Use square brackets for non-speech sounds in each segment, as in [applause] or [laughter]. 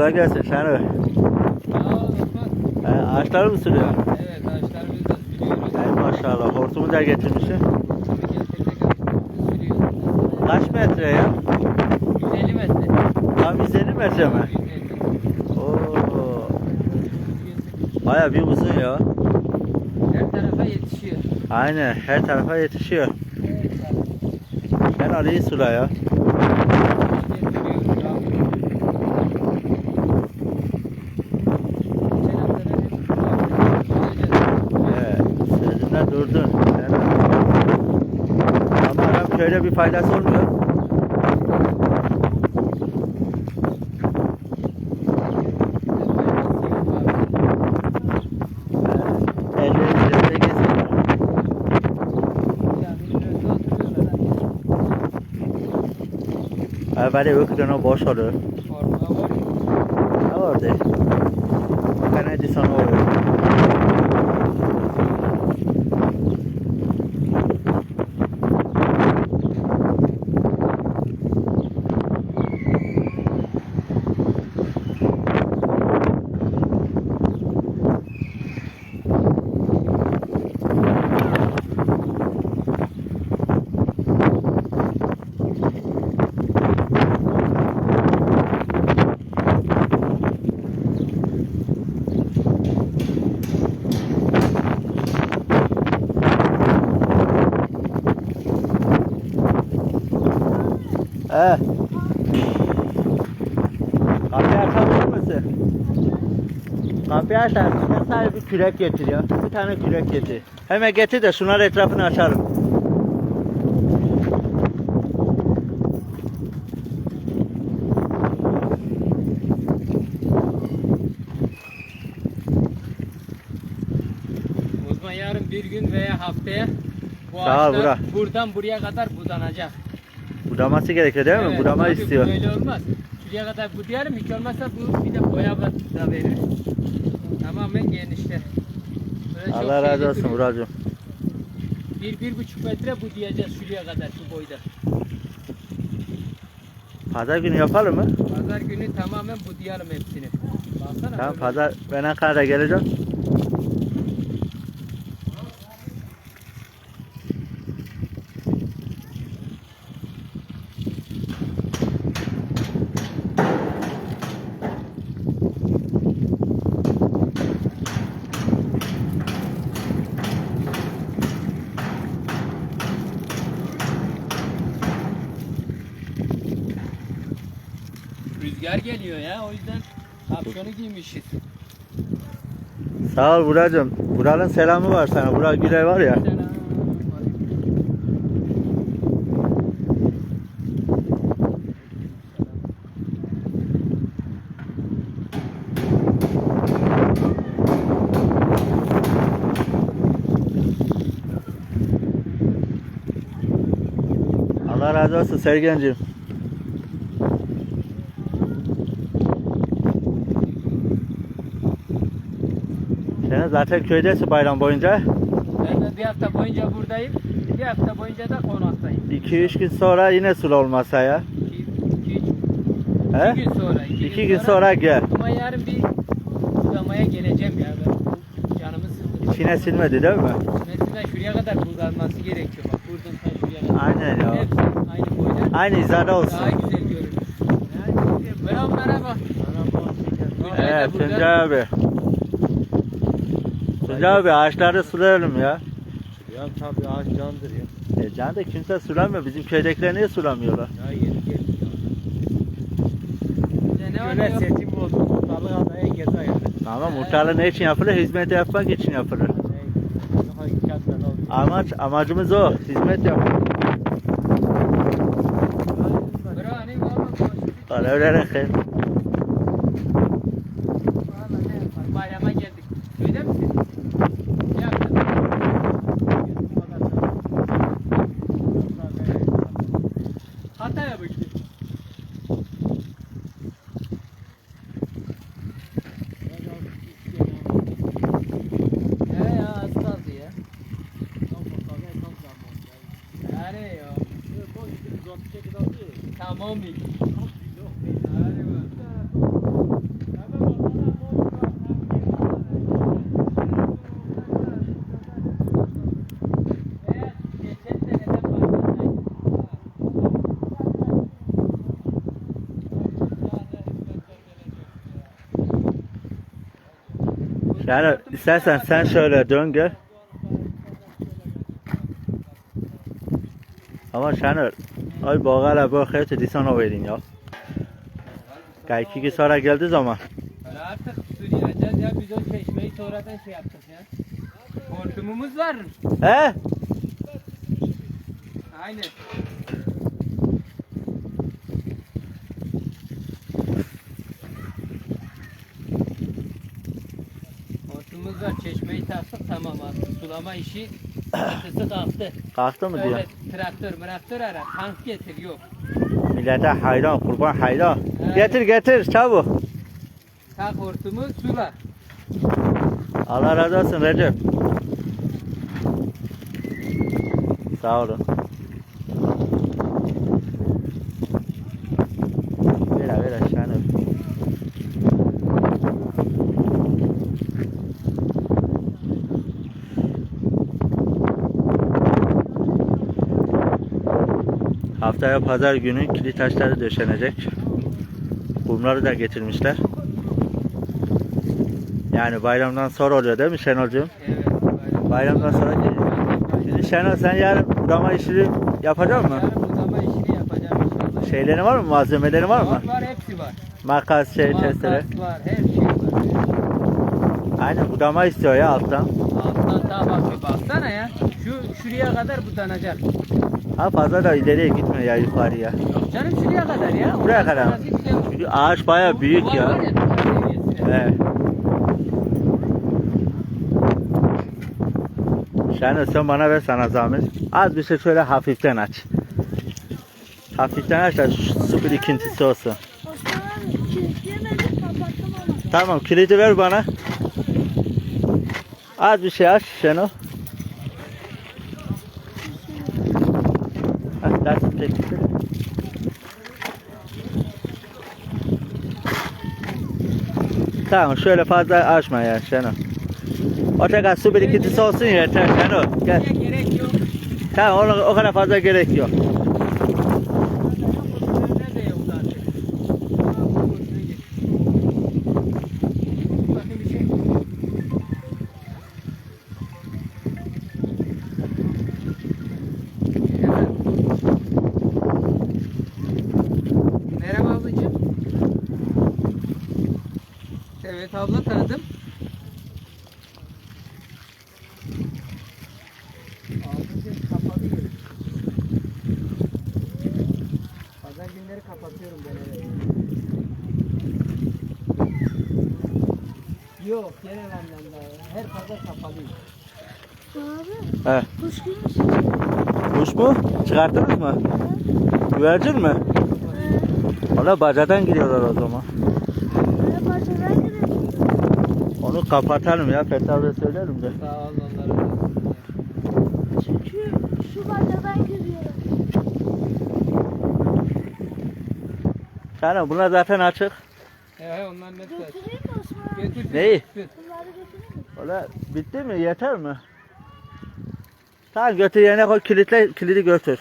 kolay gelsin Şenol. He, ağaçları mı sürüyor? Evet ağaçlarımızı da sürüyoruz. Hey maşallah hortumu da getirmişsin. Kaç metre ya? 150 metre. Tam 150 metre mi? 150. Oo. Baya bir uzun ya. Her tarafa yetişiyor. Aynen her tarafa yetişiyor. Ben arayı sula ya. bir faydası olmuyor. এবারে ওখানে বসর আবার দে ওখানে যে সময় He. Kapıyı açabilir misin? Kapıyı açar mısın? Sadece bir kürek getir ya. Bir tane kürek getir. Hemen getir de şunlar etrafını açarım. Uzman yarın bir gün veya haftaya bu Sağ ağaçlar buradan buraya kadar budanacak. Budaması gerekiyor değil mi? Evet, Budama tabii istiyor. Böyle olmaz. Şuraya kadar budayalım hiç olmazsa bu bir de boya da verir. Tamamen genişler. Böyle çok Allah razı olsun. Buracığım. Bir, bir buçuk metre budayacağız şuraya kadar şu boyda. Pazar günü yapalım mı? Pazar günü tamamen budayalım hepsini. Baksana. Tamam pazar ben Ankara'da geleceğim. Rüzgar geliyor ya o yüzden kapşonu giymişiz. Sağ ol Buracığım. Buranın selamı var sana. Burak Gülay var ya. Selam. Allah razı olsun Sergen'cim. Sen zaten köydesin bayram boyunca. Ben de bir hafta boyunca buradayım. Bir hafta boyunca da konaktayım. 2-3 gün sonra yine sul olmasa ya. İki, iki, iki, He? iki gün sonra. iki, İki gün sonra gel. Ama yarın bir budamaya geleceğim ya. Ben canımı sıktı. İçine sinmedi değil mi? Mesela şuraya kadar budanması gerekiyor. Bak buradan ta şuraya kadar. Aynen ya. Hepsi aynı boyda. Aynı hizada olsun. Daha güzel görünür. Merhaba merhaba. De burada. Tuncay abi. Tuncay abi ağaçları sulayalım ya. Ya tabii ağaç candır ya. E can da kimse sulamıyor. Bizim köydekiler niye sulamıyorlar? Ya yeni geldi ya. Ne var Göle seçim oldu. Muhtarlık adaya gezer yani. Ama muhtarlık ne için yapılır? Hizmet yapmak için yapılır. Daha imkanlar oldu. Amaç, amacımız o. Hizmet yapmak. Bravo, ne var. mommy. Yani istersen sen şöyle dön gel. Ama Şenör ay bağala bu xeyti disan o verin ya. Ya iki gün sonra geldiği zaman. Öyle artık su gireceğiz ya biz o çeşmeyi sonradan şey yaptık ya. Hortumumuz var. He? Aynen. Hortumumuz var. Çeşmeyi taktık tamam artık. Sulama işi sıkısı kalktı. Kalktı mı diyor. Traktör traktör ara tank getir yok. Millete hayran, kurban hayran. Getir getir çabuk. Tak hortumu sula. Allah razı olsun Recep. Sağ olun. Ver ver aşağıya. Haftaya pazar günü kilit taşları döşenecek. Kumları da getirmişler. Yani bayramdan sonra oluyor değil mi Şenolcuğum? Evet. Bayramdan sonra geliyor. Şimdi Şenol sen yarın budama işini yapacak mısın? Yarın budama işini yapacağım inşallah. Şeyleri var mı? Malzemeleri var mı? Var var hepsi var. Makas, şey, testere. Makas var her şey var. Aynen budama istiyor ya alttan. Alttan daha bak bir baksana ya. Şu şuraya kadar budanacak. Ha fazla da ileriye gitme ya yukarıya. Canım şuraya kadar ya. Buraya kadar. Çünkü ağaç baya büyük ya. seviyesine. Evet. Şenol sen bana ver sana zahmet. Az bir şey şöyle hafiften aç. Hafiften aç da şu su birikintisi olsun. Tamam kilidi ver bana. Az bir şey aç Şenol. Tamam şöyle fazla açma ya Şenol. O kadar su birikintisi olsun yeter Şenol. Gel. Gerek yok. Tamam o, o kadar fazla gerek yok. Nerede yok zaten. Bakın bir şey. Merhaba ablacığım. Evet abla tanıdım. Pazar günleri kapatıyorum ben evet. Yok genel anlamda her pazar kapalıyım. Abi He. kuş misin? Kuş mu? Çıkarttınız mı? Güvercin mi? Valla bacadan giriyorlar o zaman. Onu kapatalım ya abi söylerim de. Sağ. Çünkü şu parçadan giriyor. Yani bunlar zaten açık. He he onların hepsi açık. Götüreyim mi Osman abi? Götür. Neyi? götür. Bunları götüreyim mi? Valla bitti mi? Yeter mi? Tamam götür yerine koy kilitle kilidi götür.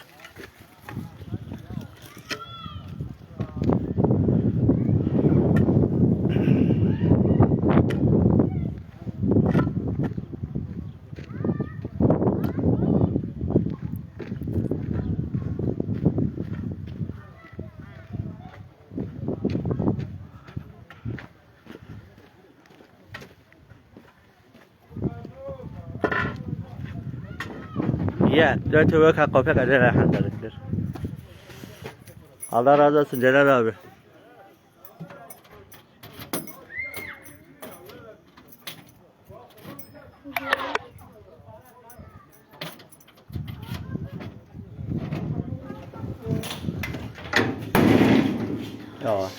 Ya, dört öve kalk kopya kadar rahatladıktır. Allah razı olsun Celal abi. Yavaş.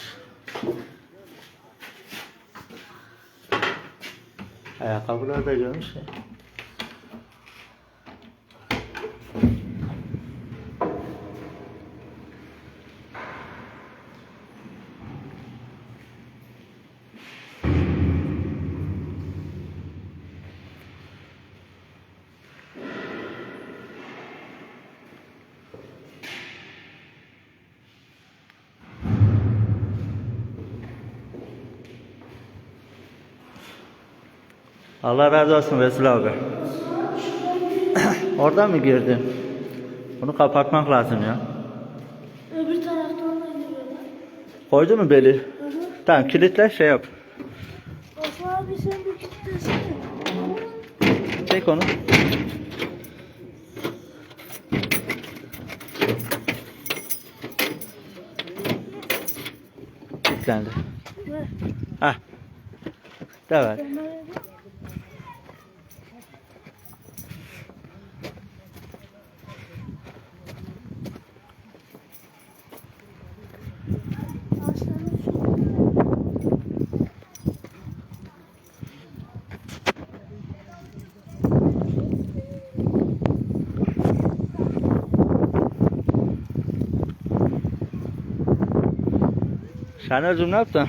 Ayakkabılar da görmüş ya. Allah razı olsun Resul abi. [coughs] Oradan mı girdin? Bunu kapatmak lazım ya. Öbür taraftan da giriyorlar. Koydu mu beli? Hı hı. Tamam kilitle şey yap. Osman abi sen bir kilitlesene. Çek onu. Kilitlendi. Hah. Devam. Şaner'cim ne yaptın?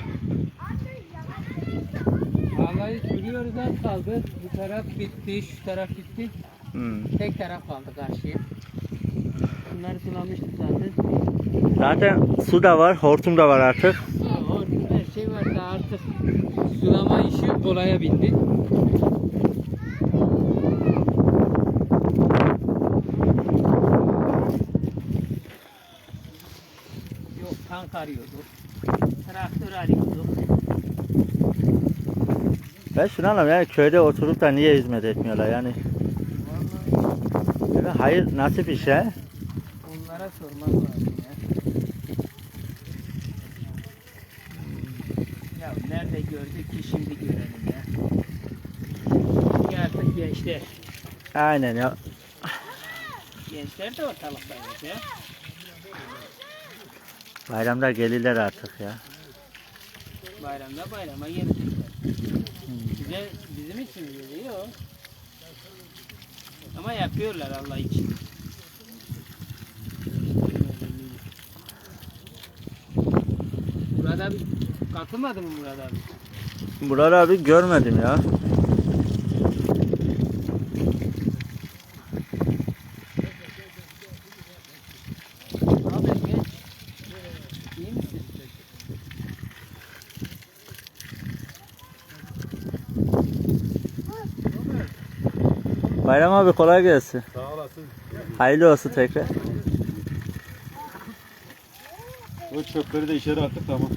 Vallahi sürüyoruz az kaldı. Bu taraf bitti, şu taraf bitti. Hmm. Tek taraf kaldı karşıya. Bunları sulamıştık zaten. Zaten su da var, hortum da var artık. Ha, orada her şey var da artık sulama işi kolaya bindi. Yok tank arıyorduk. Traktör arıyorduk. Ben şunu anlamıyorum yani köyde oturup da niye hizmet etmiyorlar yani. Vallahi hayır nasip iş ya. onlara sormak lazım ya. Ya nerede gördük ki şimdi görelim ya. Çünkü artık gençler. Aynen ya. Gençler de ortalıktaymış ya. Bayramda gelirler artık ya. Bayramda bayrama gelecekler. Bize, bizim için geliyor. Ama yapıyorlar Allah için. Burada abi katılmadı mı burada abi? Buraları abi görmedim ya. Ne haber genç? İyi misin? Bayram abi kolay gelsin. Sağ olasın. Hayırlı olsun tekrar. O çöpleri de içeri attık tamam.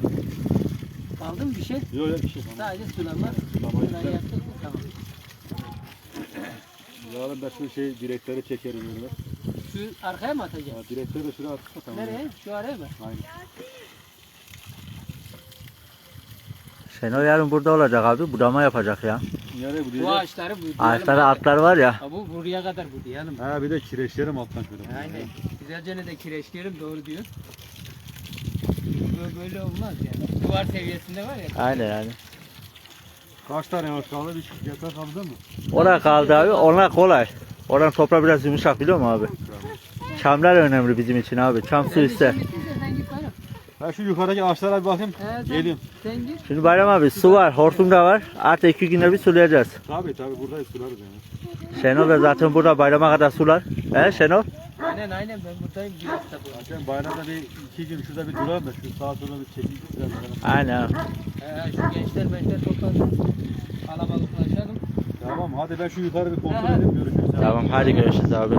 Kaldı mı bir şey? Yok yok bir şey tamam. Sadece sulama. Sulamayı Sulayı güzel. yaptık mı? Tamam. Yarın da şu şey direkleri çekerim öyle. Şu arkaya mı atacağız? Ya direkleri de şuraya attık da tamam. Nereye? Şu araya mı? Aynen. Şenol yarın burada olacak abi. Budama yapacak ya. Nereye bu ağaçları bu diyelim. Ağaçlara atlar var ya. Ha, bu buraya kadar bu diyelim. Ha bir de kireçlerim alttan şöyle. Aynen. Güzelce ne de kireçleyelim doğru diyor. Böyle, böyle olmaz yani. Duvar seviyesinde var ya. Aynen yani. Kaç tane yavaş kaldı? Bir yeter kaldı mı? Oraya kaldı abi. Onlar kolay. Oradan toprağı biraz yumuşak biliyor musun abi? Çamlar önemli bizim için abi. Çam su ister. Sen git, sen git Ha şu yukarıdaki ağaçlara bir bakayım. He, sen. Şimdi Bayram abi su var, hortum da var. Artı iki günde bir sulayacağız. Tabii tabii buradayız sularız yani. Şenol da zaten burada bayrama kadar sular. He Şenol? Aynen aynen ben buradayım bir hafta bu. Zaten bayramda bir iki gün şurada bir duralım da şu sağa sola bir. Güzel bakalım. Aynen. He, şu gençler gençler toplansın. Kalabalıklaşalım. Tamam hadi ben şu yukarı bir kontrol edeyim görüşürüz. Tamam hadi görüşürüz abi.